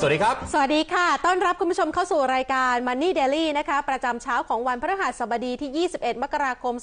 สวัสดีครับ สวัสดีค่ะ ต้อนรับคุณผู้ชมเข้าสู่รายการ Money Daily นะคะ ประจำเช้าของวันพฤหัสบดีที่ 21 มกราคม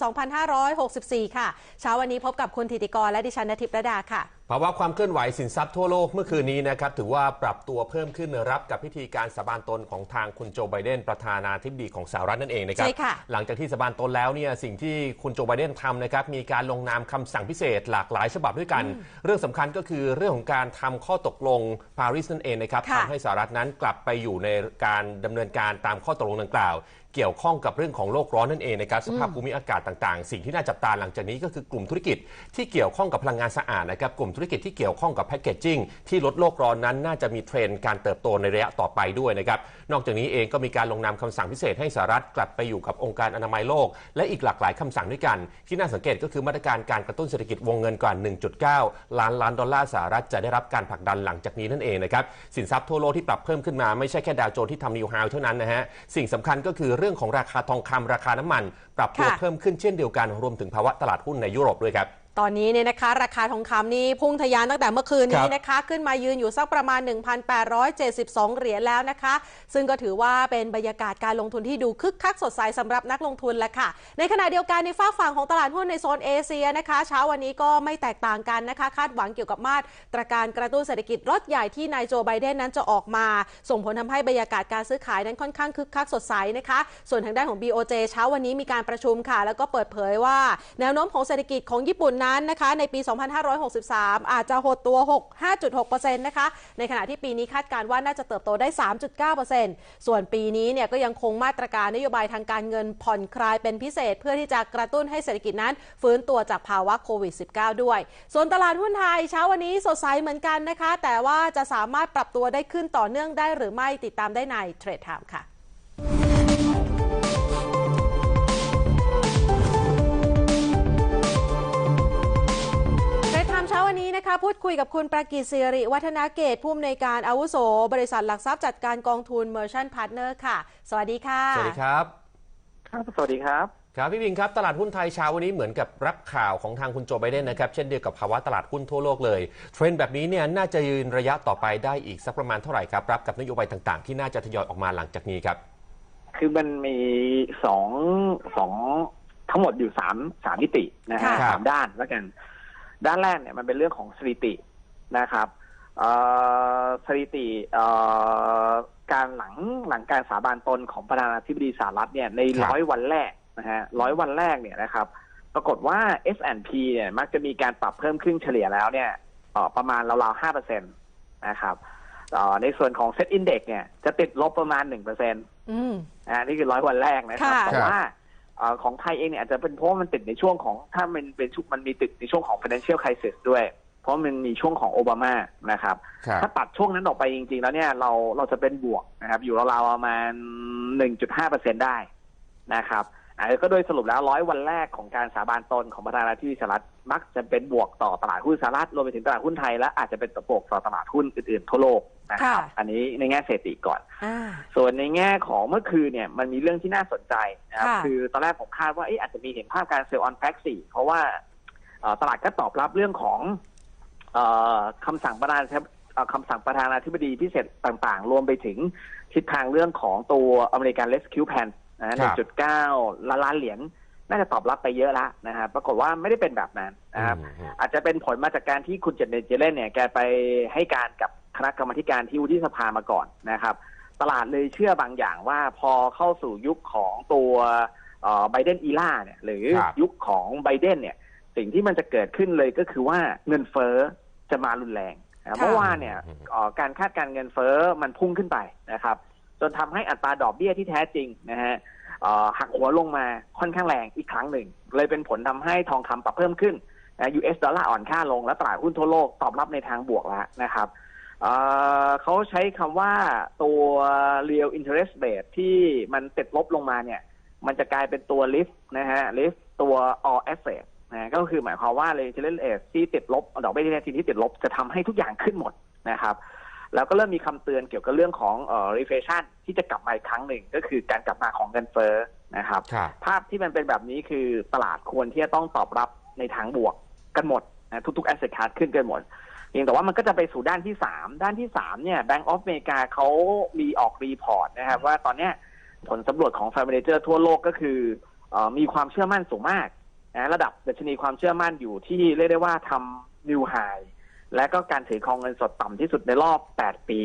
2564 ค่ะ เช้าวันนี้พบกับคุณธิติกรและดิฉันนทิพระดาค่ะ ภาวะความเคลื่อนไหวสินทรัพย์ทั่วโลกเมื่อคืนนี้นะครับถือว่าปรับตัวเพิ่มขึ้นรับกับพิธีการสาบานตนของทางคุณโจไบเดนประธานาธิบดีของสหรัฐนั่นเองนะครับใช่ค่ะหลังจากที่สาบานตนแล้วเนี่ยสิ่งที่คุณโจไบเดนทำนะครับมีการลงนามคำสั่งพิเศษหลากหลายฉบับด้วยกัน เรื่องสำคัญก็คือเรื่องของการทำข้อตกลงปารีสนั่นเองนะครับค่ะทำให้สหรัฐนั้นกลับไปอยู่ในการดำเนินการตามข้อตกลงดังกล่าวเกี่ยวข้องกับเรื่องของโลกร้อนนั่นเองนะครับสภาพภูมิอากาศต่างๆ สิ่งที่น่าจับตาหลังจากนี้ก็คือกลุ่มธุรกิจที่เกี่ยวข้องกับพลังงานสะอาดนะครับกลุ่มธุรกิจที่เกี่ยวข้องกับแพคเกจจิ้งที่ลดโลกร้อนนั้นน่าจะมีเทรนด์การเติบโตในระยะต่อไปด้วยนะครับ นอกจากนี้เองก็มีการลงนามคำสั่งพิเศษให้สหรัฐกลับไปอยู่กับองค์การอนามัยโลก และอีกหลากหลายคำสั่งด้วยกัน ที่น่าสังเกตก็คือมาตรการการกระตุ้นเศรษฐกิจวงเงินกว่า 1.9 ล้านล้านดอลลาร์สหรัฐจะได้รับการผลักดันหลังจากนี้นั่นเองนะครับสินทรัพย์ทั่วโลกที่ปรับเพิ่มขึ้นมาไม่ใช่แค่ดาวโจนส์ที่ทำนิวไฮเท่านั้นนะฮะสิ่งสำคัญก็คือเรื่องของราคาทองคำราคาน้ำมัน ปรับตัวเพิ่มขึ้นเช่นเดียวกันรวมถึงภาวะตลาดหุ้นในยุโรปด้วยครับ ตอนนี้เนี่ยนะคะราคาทองคำนี่พุ่งทะยานตั้งแต่เมื่อคืนนี้ครับนะคะ ขึ้นมายืนอยู่สักประมาณ 1,872 เหรียญแล้วนะคะ ซึ่งก็ถือว่าเป็นบรรยากาศการลงทุนที่ดูคึกคักสดใสสำหรับนักลงทุนแหละค่ะ ในขณะเดียวกันในฝากฝั่งของตลาดหุ้นในโซนเอเชียนะคะ เช้าวันนี้ก็ไม่แตกต่างกันนะคะ คาดหวังเกี่ยวกับมาตรการกระตุ้นเศรษฐกิจรถใหญ่ที่นายโจไบเดนนั้นจะออกมา ส่งผลทำให้บรรยากาศการซื้อขายนั้นค่อนข้างคึกคักสดใสนะคะ ส่วนทางด้านของ BOJ เช้าวันนี้มีการประชุมค่ะ แล้วก็เปิดเผยว่า แนวโน้มของเศรษฐกิจของญี่ปุ่นนั้นนะคะในปี 2563 อาจจะหดตัว6 5.6%นะคะในขณะที่ปีนี้คาดการณ์ว่าน่าจะเติบโตได้ 3.9%ส่วนปีนี้เนี่ยก็ยังคงมาตรการนโยบายทางการเงินผ่อนคลายเป็นพิเศษ เพื่อที่จะกระตุ้นให้เศรษฐกิจนั้น ฟื้นตัวจากภาวะโควิด -19 ด้วย ส่วนตลาดหุ้นไทยเช้าวันนี้สดใสเหมือนกันนะคะ แต่ว่าจะสามารถปรับตัวได้ขึ้นต่อเนื่องได้หรือไม่ติดตามได้ในเทรดไทม์ค่ะ นนี้นะคะ พูดคุยกับคุณประกิตศิริ วัฒนาเกตผู้อำนวยการอาวุโส บริษัทหลักทรัพย์จัดการกองทุน Merchant Partner ค่ะ สวัสดีค่ะ สวัสดีครับ ครับ สวัสดีครับ ครับพี่วินครับ ตลาดหุ้นไทยเช้าวันนี้เหมือนกับรับข่าวของทางคุณโจไบเดนนะครับ เช่นเดียวกับภาวะตลาดหุ้นทั่วโลกเลย เทรนด์แบบนี้เนี่ยน่าจะยืนระยะต่อไปได้อีกสักประมาณเท่าไหร่ครับ รับกับนโยบายต่างๆ ที่น่าจะทยอยออกมาหลังจากนี้ครับ คือมันมีสองสองทั้งหมดอยู่สามสามมิตินะฮะค่ะสามด้านแล้วกัน ด้านแรกเนี่ยมันเป็นเรื่องของสถิตินะครับเอ่อสถิติเอ่อการหลังหลังการสาบานตนของประธานาธิบดีสหรัฐเนี่ยในครับร้อยวันแรกนะฮะร้อยวันแรกเนี่ยนะครับ ปรากฏว่า S&P เนี่ยมักจะมีการปรับเพิ่มขึ้นเฉลี่ยแล้วเนี่ยเอ่อประมาณราวๆห้าเปอร์เซ็นตนะครับเอ่อในส่วนของ Set Index เนี่ยจะติดลบประมาณหนึ่งเปอร์เซ็นตอืมอ่านี่คือร้อยวันแรกนะครับค่ะแต่ว่าเอ่อ ของไทยเองเนี่ยอาจจะเป็นเพราะว่ามันติดในช่วงของถ้ามันเป็นช่วงมันมีติดในช่วงของ financial crisis ด้วย เพราะมันมีช่วงของโอบามานะครับครับ ถ้าตัดช่วงนั้นออกไปจริง ๆ แล้วเนี่ยเราเราจะเป็นบวกนะครับ อยู่ราวๆประมาณ 1.5เปอร์เซ็นได้นะครับอ่าก็โดยสรุปแล้วร้อยวันแรกของการสาบานตนของประธานาธิบดีสหรัฐมักจะเป็นบวกต่อตลาดหุ้นสหรัฐรวมไปถึงตลาดหุ้นไทยและอาจจะเป็นบวกต่อตลาดหุ้นอื่นๆทั่วโลก นะครับค่ะอันนี้ในแง่เศรษฐกิจก่อนอ่าส่วนในแง่ของเมื่อคืนเนี่ยมันมีเรื่องที่น่าสนใจนะครับค่ะคือตอนแรกผมคาดว่าเอ๊ะอาจจะมีเห็นภาพการเซลล์ออนแฟกซี่เพราะว่าเอ่อตลาดก็ตอบรับเรื่องของเออคำสั่งประธานาธิบเอ่อคำสั่งประธานาธิบดีพิเศษต่างๆ รวมไปถึงทิศทางเรื่องของตัวอเมริกันเลสคิวแพนนะครั1.9ล้านล้านเหรียญน่าจะตอบรับไปเยอะแล้วนะครับปรากฏว่าไม่ได้เป็นแบบนั้นนะครับอืมอาจจะเป็นผลมาจากการที่คุณเจเนเจเลนเนี่ยแกไปให้การกับ คณะกรรมาธิการที่วุฒิสภามาก่อนนะครับ ตลาดเลยเชื่อบางอย่างว่าพอเข้าสู่ยุคของตัวไบเดนอีล่าเนี่ยหรือครับยุคของไบเดนเนี่ยสิ่งที่มันจะเกิดขึ้นเลยก็คือว่าเงินเฟ้อจะมารุนแรงนะค่ะเมื่อวานเนี่ยเอ่อการคาดการณ์เงินเฟ้อมันพุ่งขึ้นไปนะครับ จนทำให้อัตราดอกเบี้ยที่แท้จริงนะฮะเอ่อหักหัวลงมาค่อนข้างแรงอีกครั้งหนึ่ง เลยเป็นผลทำให้ทองคำปรับเพิ่มขึ้นนะ US ดอลลาร์อ่อนค่าลงและตลาดหุ้นทั่วโลกตอบรับในทางบวกแล้วนะครับ เอ่อเขาใช้คำว่าตัว real interest rate ที่มันติดลบลงมาเนี่ย มันจะกลายเป็นตัว lift นะฮะ lift ตัว all asset นะก็คือหมายความว่า real rate ที่ติดลบดอกเบี้ยที่แท้จริงที่ติดลบจะทำให้ทุกอย่างขึ้นหมดนะครับแล้วก็เริ่มมีคำเตือนเกี่ยวกับเรื่องของเอ่อ reflation ที่จะกลับมาอีกครั้งหนึ่งก็คือการกลับมาของเงินเฟ้อนะครับครับภาพที่มันเป็นแบบนี้คือตลาดควรที่จะต้องตอบรับในทางบวกกันหมดนะทุกๆ asset class ขึ้นกันหมด พียงแต่ว่ามันก็จะไปสู่ด้านที่สามด้านที่สามเนี่ย Bank of America เขามีออกรีพอร์ตนะครับว่าตอนเนี้ยผลสำรวจของ f i ม a เจอร์ทั่วโลกก็คือเออมีความเชื่อมั่นสูงมากนะระดับดัชนีความเชื่อมั่นอยู่ที่เรียกได้ว่าทำนิวไฮและก็การถือครองเงินสดต่ำที่สุดในรอบ 8 ปี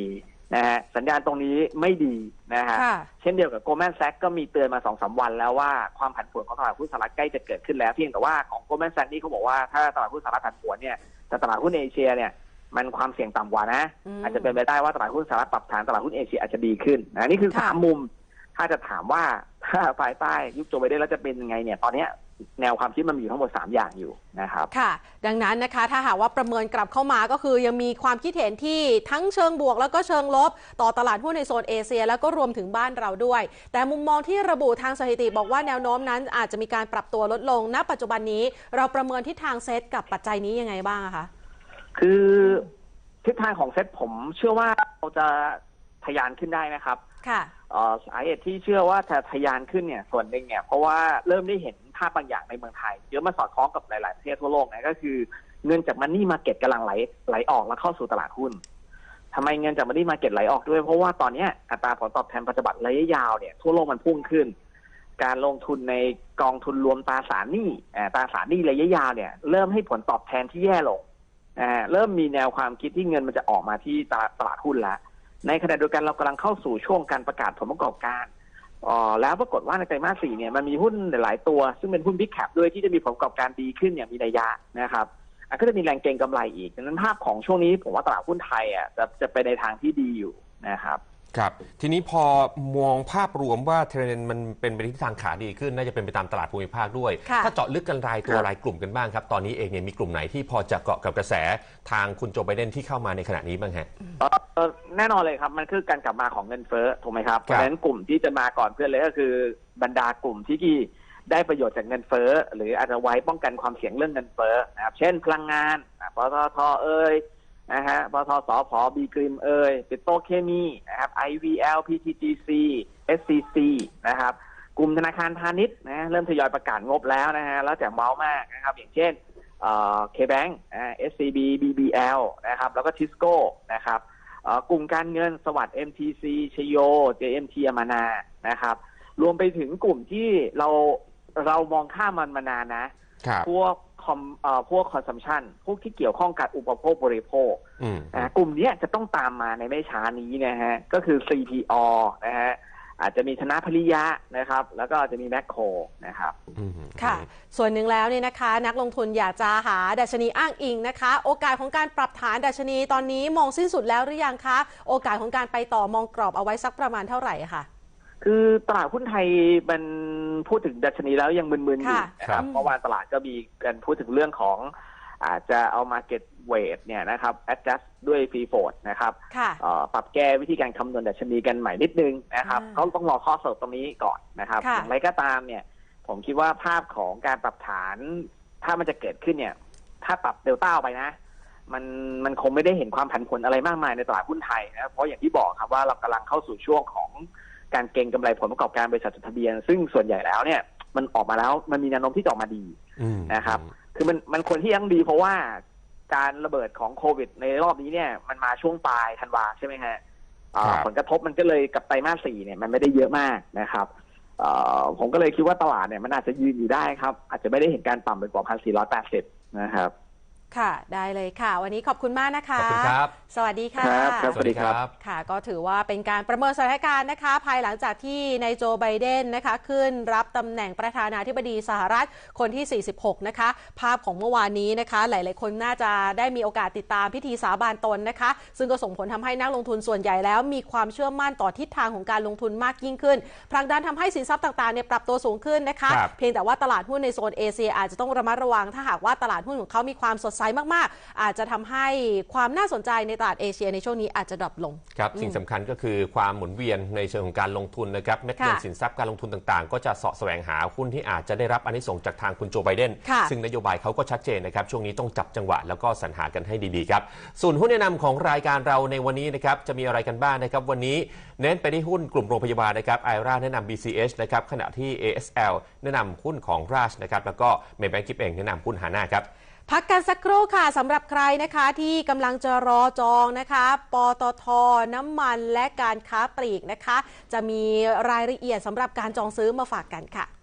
นะฮะสัญญาณตรงนี้ไม่ดีนะฮะค่ะเช่นเดียวกับ Goldman Sachs ก็มีเตือนมาสองสาวันแล้วว่าความผันผวนของตลาดหุ้นสหรัฐใกล้จะเกิดขึ้นแล้วเพียงแต่ว่าของ Goldman Sachs นี่เขาบอกว่าถ้าตลาดหุ้นสหรัฐผันผวนเนี่ยแต่ตลาดหุ้นเอเชียเนี่ย มันความเสี่ยงต่ำกว่านะอืมอาจจะเป็นไปได้ว่าตลาดหุ้นสหรัฐปรับฐานตลาดหุ้นเอเชียอาจจะดีขึ้นนะนี่คือค่ะสามมุม ถ้าจะถามว่าถ้าภายใต้ยุคโจไบเดนแล้วจะเป็นยังไงเนี่ยตอนเนี้ยแนวความคิดมันมีอยู่ทั้งหมดสามอย่างอยู่นะครับ ค่ะ ดังนั้นนะคะถ้าหากว่าประเมินกลับเข้ามาก็คือยังมีความคิดเห็นที่ทั้งเชิงบวก แล้วก็เชิงลบ ต่อตลาดหุ้นในโซนเอเชีย แล้วก็รวมถึงบ้านเราด้วย แต่มุมมองที่ระบุทางสถิติบอกว่าแนวโน้มนั้นอาจจะมีการปรับตัวลดลงณปัจจุบันนี้ เราประเมินทิศทางเซตกับปัจจัยนี้ยังไงบ้างอะคะ คือทิศทางของเซ็ตผมเชื่อว่าเราจะทะยานขึ้นได้นะครับค่ะเอ่อสาเหตุที่เชื่อว่าจะทะยานขึ้นเนี่ยส่วนหนึ่งเนี่ยเพราะว่าเริ่มได้เห็นภาพบางอย่างในเมืองไทย เยอะมาสอดคล้องกับหลาย ๆ ประเทศทั่วโลกนะก็คือเงินจากมันนี่มาเก็ตกำลังไหลไหลออกแล้วเข้าสู่ตลาดหุ้นทำไมเงินจากมันนี่มาเก็ตไหลออกด้วยเพราะว่าตอนเนี้ยอัตราผลตอบแทนปัจจุบันระยะยาวเนี่ยทั่วโลกมันพุ่งขึ้น การลงทุนในกองทุนรวมตราสารหนี้อ่าตราสารหนี้ระยะยาวเนี่ย เริ่มให้ผลตอบแทนที่แย่ลงอ่า เริ่มมีแนวความคิดที่เงินมันจะออกมาที่ตลาดตลาดหุ้นแล้วในขณะเดียวกันเรากำลังเข้าสู่ช่วงการประกาศผลประกอบการอ๋อแล้วปรากฏว่าในไตรมาสสี่เนี่ยมันมีหุ้นหลายตัว ซึ่งเป็นหุ้นบิ๊กแคปด้วยที่จะมีผลประกอบการดีขึ้นอย่างมีนัยยะนะครับก็จะมีแรงเก็งกำไรอีกดังนั้นภาพของช่วงนี้ผมว่าตลาดหุ้นไทยอะจะจะไปในทางที่ดีอยู่นะครับ ครับทีนี้พอมองภาพรวมว่าเทรนด์มันเป็นไปในทิศทางขาดีขึ้น น่าจะเป็นไปตามตลาดภูมิภาคด้วย ค่ะถ้าเจาะลึกกันรายตัวครับรายกลุ่มกันบ้างครับ ตอนนี้เองเนี่ยมีกลุ่มไหนที่พอจะเกาะกับกระแสทางคุณโจไบเดนที่เข้ามาในขณะนี้บ้างฮะเอ่อเอ่อแน่นอนเลยครับ มันคือการกลับมาของเงินเฟ้อถูกไหมครับเพราะฉะนั้นกลุ่มที่จะมาก่อนเพื่อนเลยก็คือบรรดากลุ่มที่ได้ประโยชน์จากเงินเฟ้อหรืออาจจะไว้ป้องกันความเสี่ยงเรื่องเงินเฟ้อนะครับเช่นพลังงานอะปตทเอ่ย นะฮะปตทสพบีกริมเอ่ยปิโตรเคมีนะครับ IVL PTGC SCC นะครับ กลุ่มธนาคารพาณิชย์นะเริ่มทยอยประกาศงบแล้วนะฮะแล้วแต่เมาส์มากนะครับ อย่างเช่นเคแบงอ่า SCB BBL นะครับ แล้วก็ทิสโก้นะครับเอ่อกลุ่มการเงินสวัสด์ MTC ชโย JMT อามานานะครับ รวมไปถึงกลุ่มที่เราเรามองข้ามมันมานานนะครับพวก คอมเอ่อพวกคอนซัมชันพวกที่เกี่ยวข้องกับอุปโภคบริโภคอืมนะกลุ่มเนี้ยจะต้องตามมาในไม่ช้านี้นะฮะ ก็คือ CPO นะฮะอาจจะมีธนาพริยะนะครับ แล้วก็อาจจะมีแมคโครนะครับอืมค่ะ ส่วนหนึ่งแล้วเนี่ยนะคะ นักลงทุนอยากจะหาดัชนีอ้างอิงนะคะ โอกาสของการปรับฐานดัชนีตอนนี้มองสิ้นสุดแล้วหรือยังคะ โอกาสของการไปต่อมองกรอบเอาไว้สักประมาณเท่าไหร่คะ คือตลาดหุ้นไทยมันพูดถึงดัชนีแล้วยังมึนๆอยู่ค่ะนะคครัรับบเมื่อวานตลาดก็มีการพูดถึงเรื่องของ อาจจะเอา market weight เนี่ยนะครับ adjust ด้วย free float นะครับค่ะเอ่อปรับแก้วิธีการคำนวณดัชนีกันใหม่นิดนึงนะครับอ่าเขาต้องรอข้อสรุปตรงนี้ก่อนนะครับค่ะอย่างไรก็ตามเนี่ย ผมคิดว่าภาพของการปรับฐาน ถ้ามันจะเกิดขึ้นเนี่ย ถ้าปรับเดลต้าออกไปนะมันมันคงไม่ได้เห็นความผันผวนอะไรมากมายในตลาดหุ้นไทยนะเพราะอย่างที่บอกครับว่าเรากำลังเข้าสู่ช่วงของ การเก็งกำไรผลประกอบการบริษัทจดทะเบียน ซึ่งส่วนใหญ่แล้วเนี่ยมันออกมาแล้วมันมีแนวโน้มที่จะออกมาดีอืมนะครับ คือมันมันควรที่ยังดีเพราะว่าการระเบิดของโควิด ในรอบนี้เนี่ย มันมาช่วงปลายธันวาใช่ไหมฮะอ่าครับผลกระทบมันก็เลยกับไตรมาสสี่เนี่ยมันไม่ได้เยอะมากนะครับเอ่อผมก็เลยคิดว่าตลาดเนี่ยมันอาจจะยืนอยู่ได้ครับ อาจจะไม่ได้เห็นการต่ำไปกว่าพันสี่ร้อยแปดสิบนะครับ ค่ะ ได้เลยค่ะ วันนี้ขอบคุณมากนะคะ ขอบคุณครับ สวัสดีค่ะครับครับสวัสดีครับ ค่ะ ก็ถือว่าเป็นการประเมินสถานการณ์นะคะ ภายหลังจากที่นายโจไบเดนนะคะ ขึ้นรับตำแหน่งประธานาธิบดีสหรัฐคนที่ 46 นะคะ ภาพของเมื่อวานนี้นะคะ หลาย ๆ คนน่าจะได้มีโอกาสติดตามพิธีสาบานตนนะคะ ซึ่งก็ส่งผลทำให้นักลงทุนส่วนใหญ่แล้ว มีความเชื่อมั่นต่อทิศทางของการลงทุนมากยิ่งขึ้นผลักดันทำให้สินทรัพย์ต่าง ๆ เนี่ยปรับตัวสูงขึ้นนะคะครับเพียงแต่ว่าตลาดหุ้นในโซนเอเชียอาจจะต้องระมัดระวังถ้าหากว่าตลาดหุ้นของเขามีความสดใสมากๆ อาจจะทำให้ความน่าสนใจในตลาดเอเชียในช่วงนี้อาจจะดรอปลงครับสิ่งสำคัญก็คือความหมุนเวียนในเชิงของการลงทุนนะครับเม็ดเงินค่ะสินทรัพย์การลงทุนต่างๆ ก็จะเสาะแสวงหาหุ้นที่อาจจะได้รับอานิสงส์จากทางคุณโจไบเดนค่ะซึ่งนโยบายเขาก็ชัดเจนนะครับช่วงนี้ต้องจับจังหวะแล้วก็สรรหากันให้ดีๆครับส่วนหุ้นแนะนำของรายการเราในวันนี้นะครับจะมีอะไรกันบ้างนะครับวันนี้เน้นไปที่หุ้นกลุ่มโรงพยาบาลนะครับไอราแนะนำ BCH นะครับขณะที่ ASL แนะนำหุ้นของราชนะครับแล้วก็เมย์แบงกิฟเองแนะนำหุ้นฮาน่าครับ พักกันสักครู่ค่ะสำหรับใครนะคะที่กำลังจะรอจองนะคะ ปตท น้ำมันและการค้าปลีกนะคะ จะมีรายละเอียดสำหรับการจองซื้อมาฝากกันค่ะ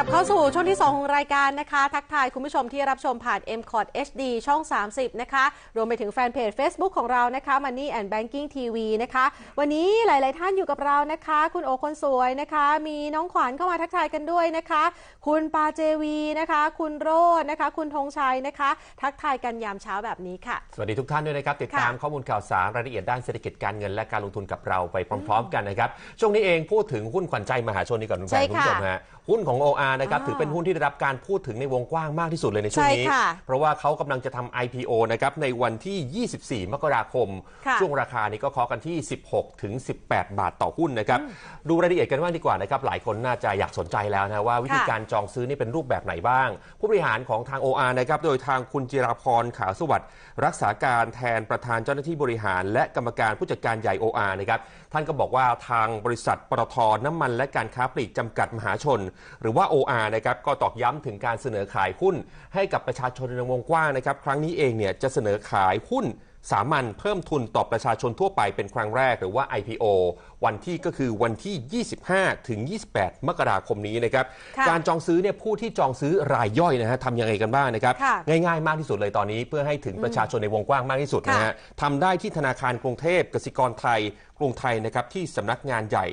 ลับเข้าสู่ช่วงที่ 2 ของรายการนะคะ ทักทายคุณผู้ชมที่รับชมผ่าน m c o t HD ช่อง 30 นะคะ รวมไปถึงแฟนเพจ Facebook ของเรานะคะ Money and Banking TV นะคะ วันนี้หลาย ๆ ท่านอยู่กับเรานะคะ คุณโอคนสวยนะคะ มีน้องขวัญเข้ามาทักทายกันด้วยนะคะ คุณปาเจวีนะคะ คุณโรจน์นะคะ คุณธงชัยนะคะ ทักทายกันยามเช้าแบบนี้ค่ะ สวัสดีทุกท่านด้วยนะครับ ติดตามค่ะข้อมูลข่าวสารรายละเอียดด้านเศรษฐกิจการเงินและการลงทุนกับเราไปพร้อม ๆ กันนะครับ ช่วงนี้เองพูดถึงหุ้นขวัญใจมหาชนดีก่อนคุณแฟใช่นคุณผู้ชมค่ะฮะ หุ้นของ OR นะครับอ่าถือเป็นหุ้นที่ได้รับการพูดถึงในวงกว้างมากที่สุดเลยในช่วงนี้ ใช่ค่ะเพราะว่าเขากำลังจะทำ IPO นะครับในวันที่ 24 มกราคม ค่ะช่วงราคานี้ก็เคาะกันที่ 16 ถึง 18 บาทต่อหุ้นนะครับดูรายละเอียดกันว่างดีกว่านะครับหลายคนน่าจะอยากสนใจแล้วนะว่าวิธีค่ะการจองซื้อนี่เป็นรูปแบบไหนบ้าง ผู้บริหารของทาง OR นะครับโดยทางคุณจิราพรขาวสวัสดิ์รักษาการแทนประธานเจ้าหน้าที่บริหาร และกรรมการผู้จัดการใหญ่ OR นะครับท่านก็บอกว่าทางบริษัทปตทน้ำมันและการค้าปลีกจำกัดมหาชนหรือว่า OR นะครับก็ตอกย้ำถึงการเสนอขายหุ้น ให้กับประชาชนในวงกว้างนะครับครั้งนี้เองเนี่ยจะเสนอขายหุ้นสามัญเพิ่มทุนต่อประชาชนทั่วไปเป็นครั้งแรกหรือว่า IPO วันที่ก็คือวันที่ 25 ถึง 28 มกราคมนี้นะครับค่ะการจองซื้อเนี่ยผู้ที่จองซื้อรายย่อยนะฮะทำยังไงกันบ้างนะครับค่ะง่ายๆ มากที่สุดเลยตอนนี้เพื่อให้ถึงประชาชนในวงกว้างมากที่สุดนะฮะทำได้ที่ธนาคารกรุงเทพกสิกรไทยกรุงไทยนะครับที่สำนักงานใหญ่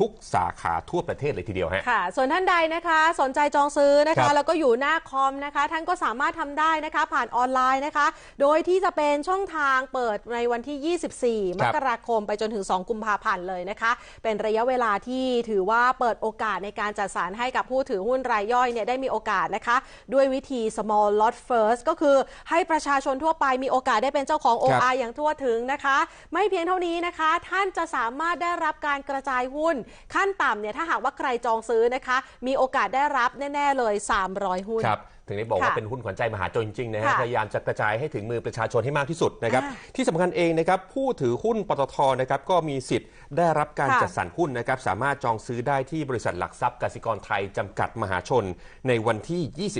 ทุกสาขาทั่วประเทศเลยทีเดียวฮะ ค่ะ ส่วนท่านใดนะคะ สนใจจองซื้อนะครัคะ บแล้วก็อยู่หน้าคอมนะคะ ท่านก็สามารถทำได้นะคะ ผ่านออนไลน์นะคะ โดยที่จะเป็นช่องทางเปิดในวันที่ 24 มกราคมไปจนถึง 2 กุมภาพันธ์เลยนะคะ เป็นระยะเวลาที่ถือว่าเปิดโอกาสในการจัดสรรให้กับผู้ถือหุ้นรายย่อยเนี่ยได้มีโอกาสนะคะ ด้วยวิธี small lot first ก็คือให้ประชาชนทั่วไปมีโอกาสได้เป็นเจ้าของ ครับ OR อย่างทั่วถึงนะคะ ไม่เพียงเท่านี้นะคะ ท่านจะสามารถได้รับการกระจายหุ้นขั้นต่ำเนี่ยถ้าหากว่าใครจองซื้อนะคะ มีโอกาสได้รับแน่ ๆ เลย 300 หุ้นครับ ถึงได้บอกว่าค่ะเป็นหุ้นขวัญใจมหาชนจริงๆนะฮะค่ะพยายามจะกระจายให้ถึงมือประชาชนให้มากที่สุดนะครับอ่าที่สำคัญเองนะครับผู้ถือหุ้นปตทนะครับก็มีสิทธิ์ได้รับการค่ะ จัดสรรหุ้นนะครับสามารถจองซื้อได้ที่บริษัทหลักทรัพย์กสิกรไทยจำกัดมหาชน ในวันที่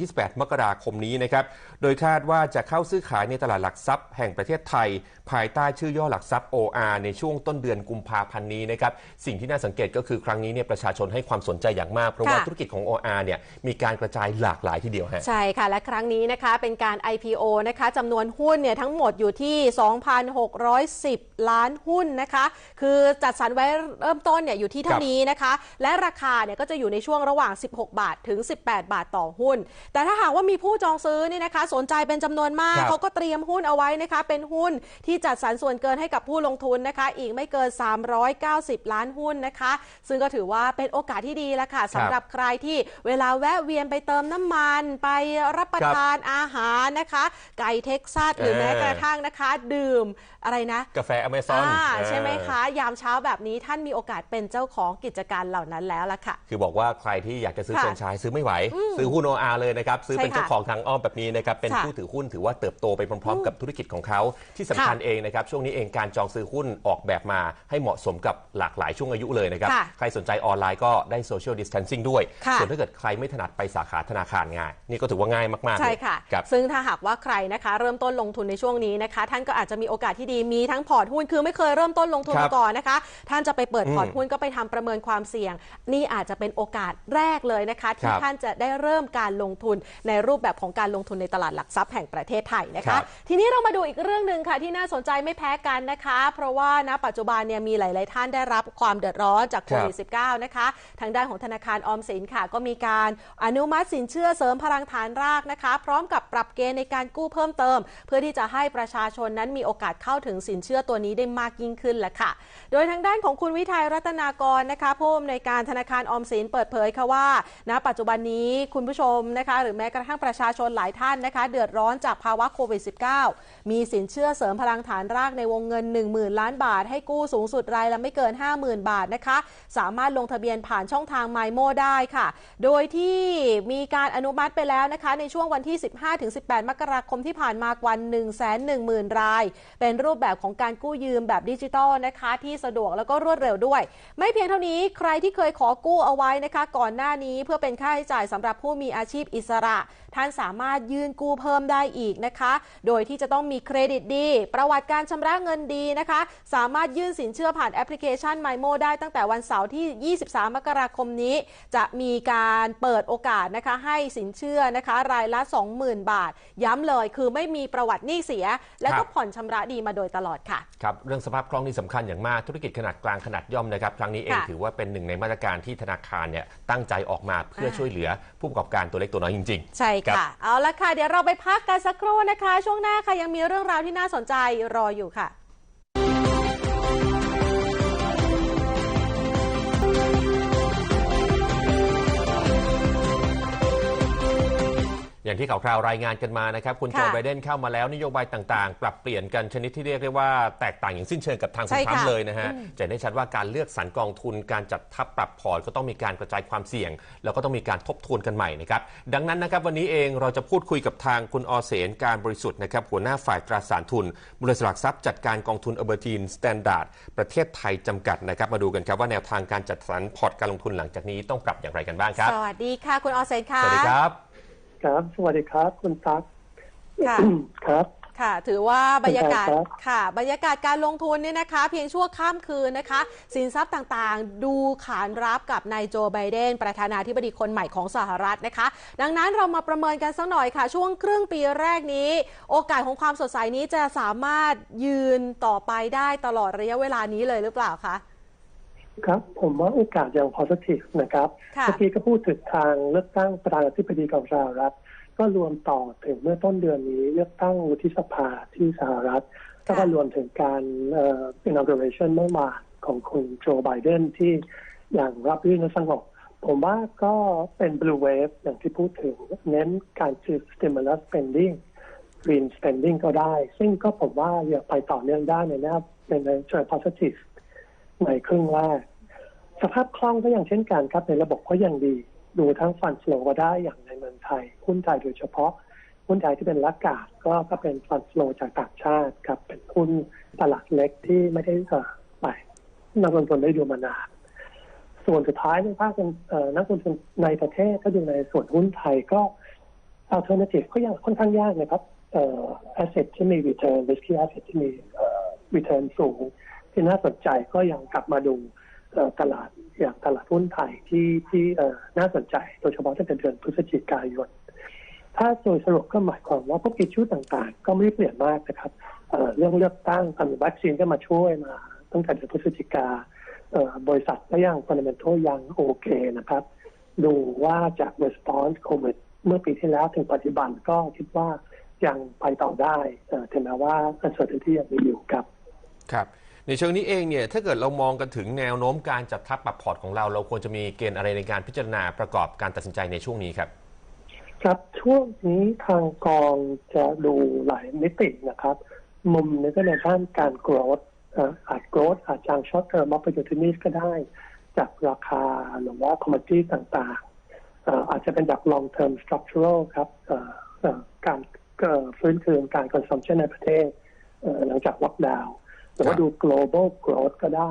25-28 มกราคมนี้นะครับโดยคาดว่าจะเข้าซื้อขายในตลาดหลักทรัพย์แห่งประเทศไทย ภายใต้ชื่อย่อหลักทรัพย์ OR ในช่วงต้นเดือนกุมภาพันธ์นี้นะครับสิ่งที่น่าสังเกตก็คือครั้งนี้เนี่ยประชาชนให้ความสนใจอย่างมากเพราะว่าค่ะ ธุรกิจของ OR เนี่ยมีการกระจายหลากหลายทีเดียวฮะใช่ค่ะ และครั้งนี้นะคะเป็นการ IPO นะคะจำนวนหุ้นเนี่ยทั้งหมดอยู่ที่ 2,610 ล้านหุ้นนะคะ คือจัดสรรไว้เริ่มต้นเนี่ยอยู่ที่เท่าครับนี้นะคะ และราคาเนี่ยก็จะอยู่ในช่วงระหว่าง 16 บาทถึง 18 บาทต่อหุ้น แต่ถ้าหากว่ามีผู้จองซื้อเนี่ยนะคะ สนใจเป็นจำนวนมากครับเขาก็เตรียมหุ้นเอาไว้นะคะ เป็นหุ้นที่จัดสรรส่วนเกินให้กับผู้ลงทุนนะคะ อีกไม่เกิน 390 ล้านหุ้นนะคะ ซึ่งก็ถือว่าเป็นโอกาสที่ดีแล้วค่ะสำหรับใครที่เวลาแวะเวียนไปเติมน้ำมันไปรับประทานอาหารนะคะ ไก่เท็กซัสหรือเออแม้กระทั่งนะคะ ดื่มอะไรนะ กาแฟอเมซอนอ่าใช่ไหมคะ ยามเช้าแบบนี้ท่านมีโอกาสเป็นเจ้าของกิจการเหล่านั้นแล้วล่ะค่ะ คือบอกว่าใครที่อยากจะซื้อค่ะแฟรนไชส์ซื้อไม่ไหว ซื้อหุ้น OR เลยนะครับ ซื้อเป็นใช่ค่ะเจ้าของทางอ้อมแบบนี้นะครับ เป็นค่ะผู้ถือหุ้นถือว่าเติบโตไปพร้อมๆ กับธุรกิจของเขาที่สำคัญค่ะเองนะครับ ช่วงนี้เองการจองซื้อหุ้นออกแบบมาให้เหมาะสมกับหลากหลายช่วงอายุเลยนะครับค่ะใครสนใจออนไลน์ก็ได้โซเชียลดิส a ทนซิ่งด้วยค่ะส่วนถ้าเกิดใครไม่ถนัดไปสาขาธนาคารง่าย นี่ก็ถือว่าง่ายมากๆใช่เลยค่ะครับซึ่งถ้าหากว่าใครนะคะ เริ่มต้นลงทุนในช่วงนี้นะคะ ท่านก็อาจจะมีโอกาสที่ดีมีทั้งพอร์ตหุ้นคือไม่เคยเริ่มต้นลงทุนครับมาก่อนนะคะ ท่านจะไปเปิดพอร์ตอืมหุ้นก็ไปทำประเมินความเสี่ยง นี่อาจจะเป็นโอกาสแรกเลยนะคะที่ครับท่านจะได้เริ่มการลงทุนในรูปแบบของการลงทุนในตลาดหลักทรัพย์แห่งประเทศไทยนะครัคะบทีนี้เรามาดูอีกเรื่องหนึ่งค่ะที่น่าสนใจไม่แพ้กันนะคะ เพราะว่าณปัจจุบันเนี่ยมีหลาย ๆ ท่านได้รับความเดือดร้อนจากโควิด -19 นะคะ ทางด้านของธนาคารออมสินค่ะ ก็มีการอนุมัติสินเชื่อเสริริมพลังฐานรากนะคะ พร้อมกับปรับเกณฑ์ในการกู้เพิ่มเติม เพื่อที่จะให้ประชาชนนั้นมีโอกาสเข้าถึงสินเชื่อตัวนี้ได้มากยิ่งขึ้นแหละค่ะ โดยทางด้านของคุณวิทัยรัตนากรนะคะผู้อำนวยการธนาคารออมสินเปิดเผยค่ะว่า ณ ปัจจุบันนี้คุณผู้ชมนะคะ หรือแม้กระทั่งประชาชนหลายท่านนะคะ เดือดร้อนจากภาวะโควิด -19 มีสินเชื่อเสริมพลังฐานรากในวงเงิน 10,000 ล้านบาท ให้กู้สูงสุดรายละไม่เกิน 50,000 บาทนะคะ สามารถลงทะเบียนผ่านช่องทาง m มโมได้ค่ะ โดยที่มีการอนุมัติไปแล้วนะคะในช่วงวันที่ 15-18 มกราคมที่ผ่านมากว่า 110,000ราย เป็นรูปแบบของการกู้ยืมแบบดิจิทอลนะคะที่สะดวกแล้วก็รวดเร็วด้วย ไม่เพียงเท่านี้ใครที่เคยขอกู้เอาไว้นะคะ ก่อนหน้านี้เพื่อเป็นค่าใช้จ่ายสำหรับผู้มีอาชีพอิสระท่านสามารถยื่นกู้เพิ่มได้อีกนะคะ โดยที่จะต้องมีเครดิตดี ประวัติการชำระเงินดีนะคะ สามารถยื่นสินเชื่อผ่านแอปพลิเคชัน MyMo ได้ตั้งแต่วันเสาร์ที่ 23 มกราคมนี้ จะมีการเปิดโอกาสนะคะให้สินเชื่อนะคะ รายละ 20,000 บาท ย้ำเลยคือไม่มีประวัติหนี้เสีย และครัก็บผ่อนชำระดีมาโดยตลอดค่ะครับเรื่องสภาพคล่องนี่สำคัญอย่างมากธุรกิจขนาดกลางขนาดย่อมนะครับครั้งนี้เองค่ะถือว่าเป็นหนึ่งในมาตรการที่ธนาคารเนี่ยตั้งใจออกมาเพื่ออ่าช่วยเหลือผู้ประกอบการตัวเล็กตัวน้อยจริงใช่ค่ะ เอาละค่ะ เดี๋ยวเราไปพักกันสักครู่นะคะ ช่วงหน้าค่ะยังมีเรื่องราวที่น่าสนใจรออยู่ค่ะ อย่างที่ข่าวคราวรายงานกันมานะครับ คุณโจค่ะไบเดนเข้ามาแล้วนโยบายต่างๆ ปรับเปลี่ยนกันชนิดที่เรียกได้ว่าแตกต่างอย่างสิ้นเชิงกับทางคุใช่ณทรัมค่ะป์เลยนะฮะอืมจะเห็นได้ชัดว่าการเลือกสรรกองทุนการจัดทับปรับพอร์ตก็ต้องมีการกระจายความเสี่ยง แล้วก็ต้องมีการทบทวนกันใหม่นะครับดังนั้นนะครับวันนี้เองเราจะพูดคุยกับทางคุณอเสนการบริสุทธิ์นะครับหัวหน้าฝ่ายตราสารทุนบริษัทหลักทรัพย์จัดการกองทุนเอเบอร์ทีนสแตนดาร์ดประเทศไทยจำกัดนะครับมาดูกันครับว่าแนวทางการจัดสรรพอร์ตการลงทุนหลังจากนี้ต้องปรับอย่างไรกันบ้างครับสวัสดีค่ะคุณออเซนค่ะสวัสดีครับ ครับสวัสดีครับคุณตั๊กค่ะครับ ค่ะ ถือว่าบรรยากาศครับค่ะ บรรยากาศการลงทุนเนี่ยนะคะ เพียงชั่วข้ามคืนนะคะ สินทรัพย์ต่างๆ ดูขานรับกับนายโจไบเดน ประธานาธิบดีคนใหม่ของสหรัฐนะคะ ดังนั้นเรามาประเมินกันสักหน่อยค่ะ ช่วงครึ่งปีแรกนี้ โอกาสของความสดใสนี้จะสามารถยืนต่อไปได้ตลอดระยะเวลานี้เลยหรือเปล่าคะ ครับผมว่าโอกาสยัง positive นะครับค่ะเมื่อกี้ก็พูดถึงทางเลือกตั้งประธานาธิบดีของสหรัฐ ก็รวมต่อถึงเมื่อต้นเดือนนี้เลือกตั้งวุฒิสภาที่สหรัฐ แล้วก็รวมถึงการเอ่อ inauguration เมื่อวานของคุณโจไบเดนที่อย่างรับรื่นและสงบผมว่าก็เป็น blue wave อย่างที่พูดถึง เน้นการซื้อ stimulus spending green spending ก็ได้ ซึ่งก็ผมว่ายังไปต่อเนื่องได้ในแนวในเชิง positive ในครึ่งแรก สภาพคล่องก็อยังเช่นกันครับในระบบก็ยังดี ดูทั้งฟันสโลก็ได้อย่างในเมืองไทยหุ้นไทยโดยเฉพาะหุ้นไทยที่เป็นลักกาดก็ก็เป็นฟันสโลจากต่างชาติครับเป็นหุ้นตลาดเล็กที่ไม่ได้เอ่อไปนักลงทุนได้ดูมานานส่วนสุดท้ายในภาคนักลงทุนในประเทศถ้าดูในส่วนหุ้นไทยก็ alternative ก็ยังค่อนข้างยากนะครับเอ่อ asset ที่มี return risky asset ที่มีเอ่อ return สูง ที่น่าสนใจก็ยังกลับมาดูตลาดอย่างตลาดหุ้นไทยที่ที่น่าสนใจโดยเฉพาะตั้งแต่เดือนพฤศจิกายน ถ้าโดยสรุปก็หมายความว่าพวกกิจชุต่างๆ ก็ไม่ได้เปลี่ยนมากนะครับเรื่องเลือกตั้งตอนวัคซีนก็มาช่วยมาตั้งแต่เดือนพฤศจิกาบริษัทก็ยัง fundamental ยังโอเคนะครับ ดูว่าจาก response COVID เมื่อปีที่แล้วถึงปัจจุบันก็คิดว่ายังไปต่อได้เอ่อถึงแม้ว่า uncertainty ยังมีอยู่ครับ ครับ ในเชิงนี้เองเนี่ยถ้าเกิดเรามองกันถึงแนวโน้มการจัดทับปรับพอร์ตของเรา เราควรจะมีเกณฑ์อะไรในการพิจารณาประกอบการตัดสินใจในช่วงนี้ครับครับช่วงนี้ทางกองจะดูหลายมิตินะครับ มุมนึงก็ในด้านการ growth เอ่ออาจ growth อาจจาง short term opportunities ก็ได้ จากราคาหรือว่า commodity ต่างๆ อาจจะเป็นจาก long term structural ครับการฟื้นคืนการ consumption ในประเทศหลังจากล็อกดาวน์ หรือว่าดู global growth ก็ได้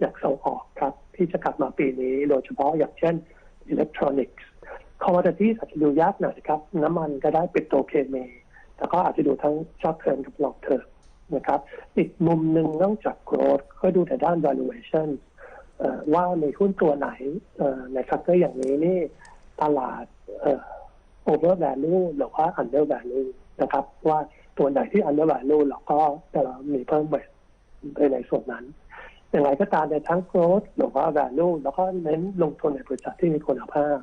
อยากส่งออกครับ ที่จะกลับมาปีนี้โดยเฉพาะอย่างเช่น electronics คอมม o ดิตี้อาจจะดูยากหน่อยครับ น้ำมันก็ได้ปิโตเคมีแต่ก็อาจจะดูทั้งช็อตเทอมกับลองเทอมนะครับ อีกมุมหนึ่งนอกจาก growth ก็ดูแต่ด้าน valuation ว่ามีหุ้นตัวไหนในฟักเตอร์อย่างนี้นี่ตลาด over value หรือว่า under value นะครับ ว่าตัวไหนที่ under value เราก็จะมีเพิ่มเวท ในส่วนนั้นอย่างไรก็ตามในทั้ง growth หรือว่า value แล้วก็เน้นลงทุนในบริษัทที่มีคุณภาพ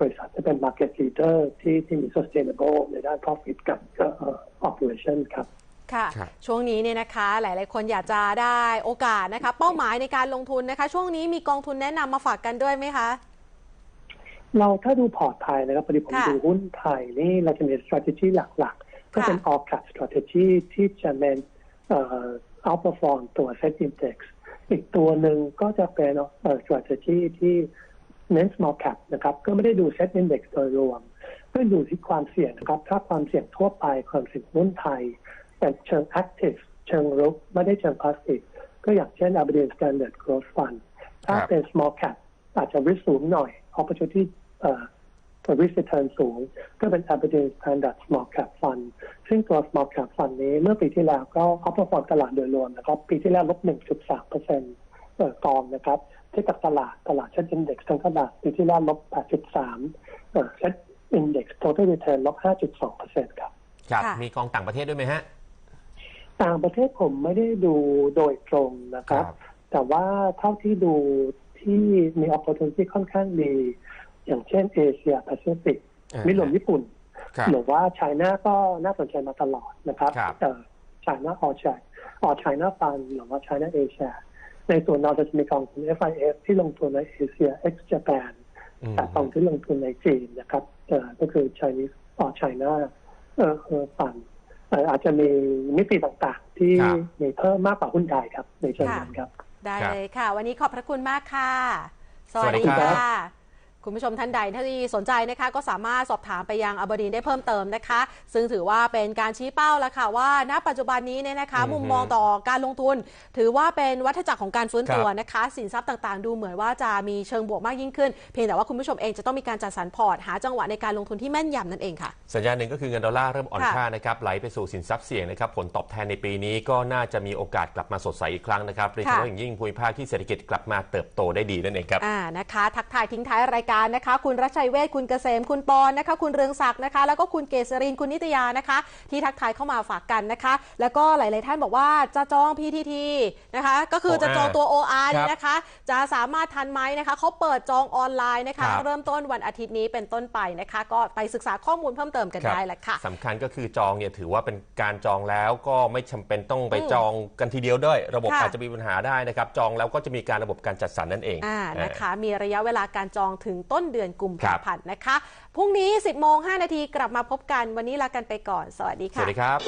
บริษัทที่เป็น market leader ที่ที่มี sustainable ในด้าน profit กับเอ่อ operation ครับค่ะครับช่วงนี้เนี่ยนะคะหลาย ๆ คนอยากจะได้โอกาสนะคะ เป้าหมายในการลงทุนนะคะ ช่วงนี้มีกองทุนแนะนำมาฝากกันด้วยไหมคะ เราถ้าดูพอร์ตไทยนะครับพอดีผมค่ะดูหุ้นไทยนี่เราจะมี strategy หลัก ๆ ก็เป็นค่ะ all cap strategy ที่จะเน้นเอ่อ outperform ตัว set index อีกตัวหนึ่งก็จะเป็นเอ่อ strategy ที่เน้น small cap นะครับ ก็ไม่ได้ดู set index โดยรวมก็อยู่ที่ความเสี่ยงนะครับ ถ้าความเสี่ยงทั่วไปความเสี่ยงหุ้นไทยแต่เชิง active เชิงรุกไม่ได้เชิง passive ก็อย่างเช่น Aberdeen Standard Growth Fund ถ้าเป็น small cap อาจจะ risk สูงหน่อย opportunity เอ่อ risk return สูง ก็เป็น Aberdeen Standard Small Cap Fund ซึ่งตัว Small Cap Fund นี้เมื่อปีที่แล้วก็ outperform ตลาดโดยรวมนะครับ ปีที่แล้วลบ 1.3เปอร์เซ็นต์กองนะครับเทียบกับตลาดตลาดเช่น Index ทั้งตลาดปีที่แล้วลบ 8.3เอ่อเซ็ต Index Total Return ลบ 5.2เปอร์เซ็นต์ครับครับ ค่ะ มีกองต่างประเทศด้วยไหมฮะ ต่างประเทศผมไม่ได้ดูโดยตรงนะครับครับแต่ว่าเท่าที่ดูที่มี opportunity ค่อนข้างดี อย่างเช่นเอเชียแปซิฟิกอ่ามิรวมญี่ปุ่นครับหรือว่าไชน่าก็น่าสนใจมาตลอดนะครับครับเอ่อไชน่าออชออชน่าฟันหรือว่าไชน่าเอเชียในส่วนเราจะมีกองทุน FIS ที่ลงทุนในเอเชีย X Japan อืมแต่กองที่ลงทุนในจีนนะครับเอ่อก็คือ Chinese ออชน่าเออเออฟันเอ่ออาจจะมีมิติต่างๆ ที่ครับมีเพิ่มมากกว่าหุ้นใหญ่ครับ ในเชิงค่ะนั้นครับ ได้ครับเลยค่ะ วันนี้ขอบพระคุณมากค่ะสสวัวัสสดีดีครับค่ะ คุณผู้ชมท่านใดที่สนใจนะคะก็สามารถสอบถามไปยังอบดีนได้เพิ่มเติมนะคะ ซึ่งถือว่าเป็นการชี้เป้าแล้วค่ะว่า ณปัจจุบันนี้เนี่ยนะคะอือฮึมุมมองต่อการลงทุน ถือว่าเป็นวัฏจักรของการฟื้นตัวครับนะคะ สินทรัพย์ต่างๆ ดูเหมือนว่าจะมีเชิงบวกมากยิ่งขึ้น เพียงแต่ว่าคุณผู้ชมเองจะต้องมีการจัดสรรพอร์ตหาจังหวะในการลงทุนที่แม่นยำนั่นเองค่ะ สัญญาณหนึ่งก็คือเงินดอลลาร์เริ่มอ่อนค่ะค่านะครับไหลไปสู่สินทรัพย์เสี่ยงนะครับผลตอบแทนในปีนี้ก็น่าจะมีโอกาสกลับมาสดใสอีกครั้งนะครับโดยเฉพาะอย่างยิ่งภูมิภาคที่เศรษฐกิจกลับมาเติบโตได้ดีนั่นเองครับอ่านะคะทักทายทิ้งท้ายรายการนะคะ คุณรัชชัยเวชคุณเกษมคุณปอนนะคะ คุณเรืองศักดิ์นะคะ แล้วก็คุณเกษรินคุณนิตยานะคะ ที่ทักทายเข้ามาฝากกันนะคะ แล้วก็หลาย ๆ ท่านบอกว่าจะจอง PTT นะคะ ก็คือจะจองตัว OR ครับนะคะ จะสามารถทันไหมนะคะเขาเปิดจองออนไลน์นะคะครับเริ่มต้นวันอาทิตย์นี้เป็นต้นไปนะคะ ก็ไปศึกษาข้อมูลเพิ่มเติมกันครับได้แหละค่ะสำคัญก็คือจองเนี่ยถือว่าเป็นการจองแล้วก็ไม่จำเป็นต้องไปอืมจองกันทีเดียวด้วย ระบบค่ะอาจจะมีปัญหาได้นะครับ จองแล้วก็จะมีการระบบการจัดสรรนั่นเองอ่าเออนะคะมีระยะเวลาการจองถึงต้นเดือนกุมภาพันธ์นะคะ พรุ่งนี้ 10โมง5นาทีกลับมาพบกันวันนี้ลากันไปก่อน สวัสดีค่ะ สวัสดีครับ